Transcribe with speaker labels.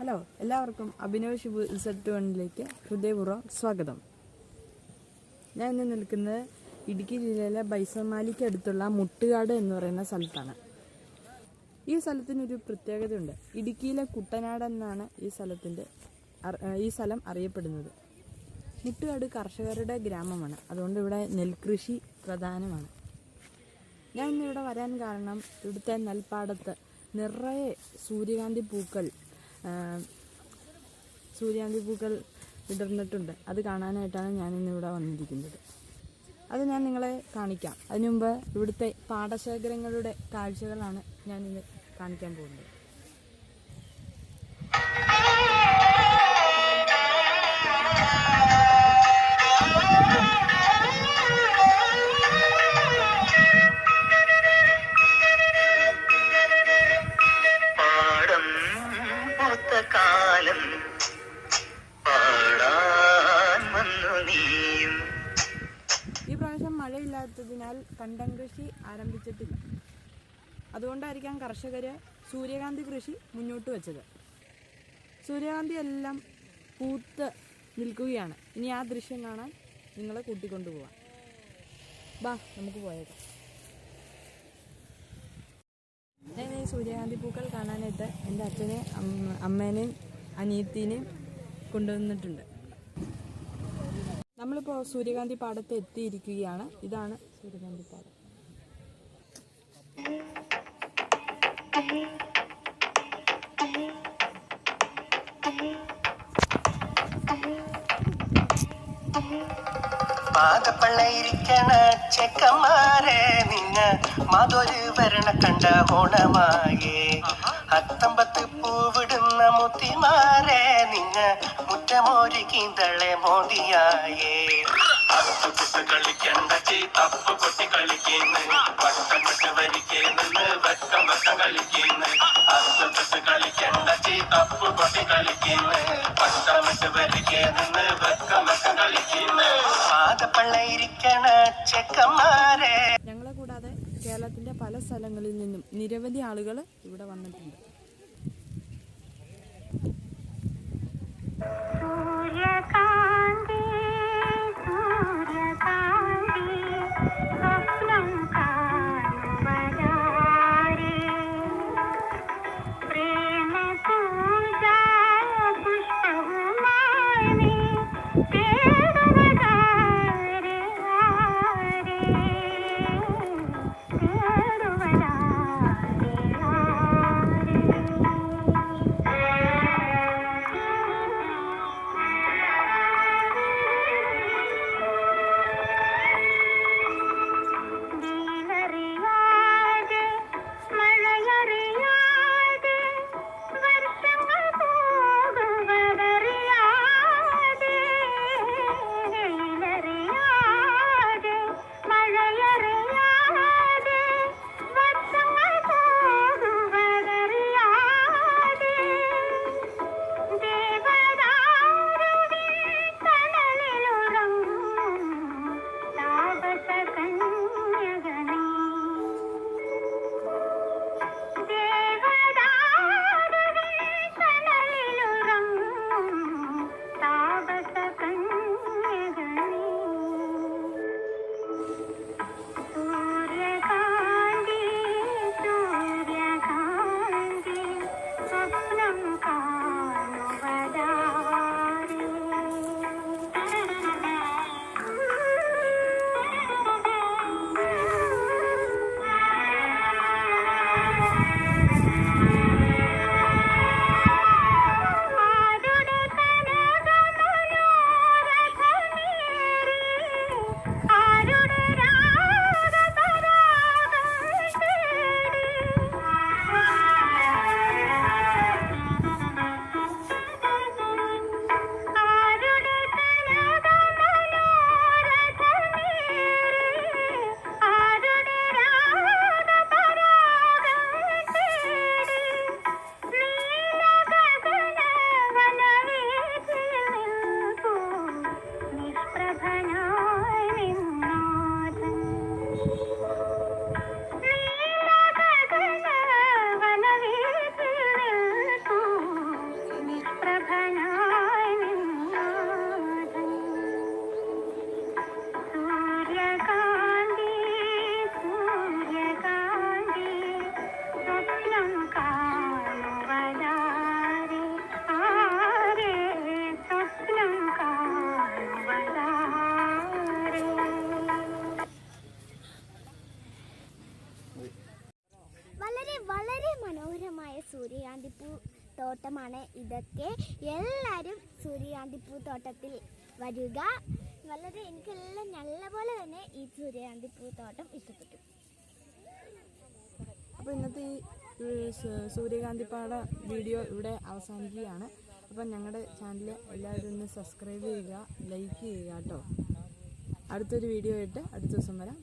Speaker 1: Hello എല്ലാവർക്കും അഭിനവ് ശിബു ഇസറ്റ് വണ്ണിലേക്ക് ഹൃദയപൂർവം സ്വാഗതം. ഞാൻ ഇന്ന് നിൽക്കുന്നത് ഇടുക്കി ജില്ലയിലെ ബൈസമാലിക്ക് അടുത്തുള്ള മുട്ടുകാട് എന്ന് പറയുന്ന സ്ഥലത്താണ്. ഈ സ്ഥലത്തിനൊരു പ്രത്യേകതയുണ്ട്. ഇടുക്കിയിലെ കുട്ടനാട് എന്നാണ് ഈ സ്ഥലത്തിന്റെ ഈ സ്ഥലം അറിയപ്പെടുന്നത്. മുട്ടുകാട് കർഷകരുടെ ഗ്രാമമാണ്. അതുകൊണ്ട് ഇവിടെ നെൽകൃഷി പ്രധാനമാണ്. ഞാൻ ഇന്നിവിടെ വരാൻ കാരണം ഇവിടുത്തെ നെൽപ്പാടത്ത് നിറയെ സൂര്യകാന്തി പൂക്കൾ ആ, സൂര്യകാന്തി പൂക്കൾ വിടർന്നിട്ടുണ്ട്. അത് കാണാനായിട്ടാണ് ഞാൻ ഇന്നിവിടെ വന്നിരിക്കുന്നത്. അത് ഞാൻ നിങ്ങളെ കാണിക്കാം. അതിനുമുമ്പ് ഇവിടുത്തെ പാടശേഖരങ്ങളുടെ കാഴ്ചകളാണ് ഞാൻ ഇന്ന് കാണിക്കാൻ പോകുന്നത്.
Speaker 2: കാലം
Speaker 1: ഈ പ്രാവശ്യം മഴയില്ലാത്തതിനാൽ കണ്ടം കൃഷി ആരംഭിച്ചിട്ടില്ല. അതുകൊണ്ടായിരിക്കാം കർഷകർ സൂര്യകാന്തി കൃഷി മുന്നോട്ട് വെച്ചത്. സൂര്യകാന്തി എല്ലാം പൂത്ത് നിൽക്കുകയാണ്. ഇനി ആ ദൃശ്യം കാണാൻ നിങ്ങളെ കൂട്ടിക്കൊണ്ടുപോവാം. ബാ നമുക്ക് പോയേക്കാം. ഞാൻ ഈ സൂര്യകാന്തി പൂക്കൾ കാണാനായിട്ട് എന്റെ അച്ഛനെ അമ്മ അമ്മേനെയും അനിയത്തിനെയും കൊണ്ടുവന്നിട്ടുണ്ട്. നമ്മളിപ്പോൾ സൂര്യകാന്തി പാടത്ത് എത്തിയിരിക്കുകയാണ്. ഇതാണ് സൂര്യകാന്തി പാടം.
Speaker 2: ണ കണ്ട ഓണമായേ. അത്തമ്പത്ത് പൂവിടുന്ന മുത്തിമാരെ നിങ്ങ മുറ്റമോരി കീന്തളെ മോദിയായേ അത്തുപുട്ട് കളിക്കണ്ട ചീ തപ്പ് കൊട്ടി കളിക്കുന്നു. വട്ടം വിട്ട് വരിക്കുന്നു വട്ടം വട്ടം കളിക്കുന്നു. അത്തുപുട്ട് കളിക്കണ്ട ചീ തപ്പ് കൊട്ടി കളിക്കുന്നു. വട്ടം വിട്ട് വരിക്കുന്നു വട്ടം വട്ടം കളിക്കുന്നു പാദപ്പള്ളയിരിക്കണ ചെക്കന്മാരെ.
Speaker 1: ഞങ്ങളെ കൂടാതെ കേരളത്തിന്റെ പല സ്ഥലങ്ങളിൽ നിന്നും നിരവധി ആളുകൾ ഇവിടെ വന്നിട്ടുണ്ട്.
Speaker 3: Thank you. വളരെ വളരെ മനോഹരമായ
Speaker 4: സൂര്യകാന്തിപ്പൂ തോട്ടമാണ് ഇതൊക്കെ. എല്ലാവരും സൂര്യകാന്തിപ്പൂ തോട്ടത്തിൽ വരിക. വളരെ എനിക്കെല്ലാം നല്ലപോലെ തന്നെ ഈ സൂര്യകാന്തിപ്പൂ തോട്ടം ഇഷ്ടപ്പെട്ടു.
Speaker 1: അപ്പോൾ ഇന്നത്തെ ഈ സൂര്യകാന്തിപ്പാട വീഡിയോ ഇവിടെ അവസാനിക്കുകയാണ്. അപ്പം ഞങ്ങളുടെ ചാനൽ എല്ലാവരും ഒന്ന് സബ്സ്ക്രൈബ് ചെയ്യുക ലൈക്ക് ചെയ്യുക കേട്ടോ. അടുത്തൊരു വീഡിയോ ആയിട്ട് അടുത്ത ദിവസം വരാം.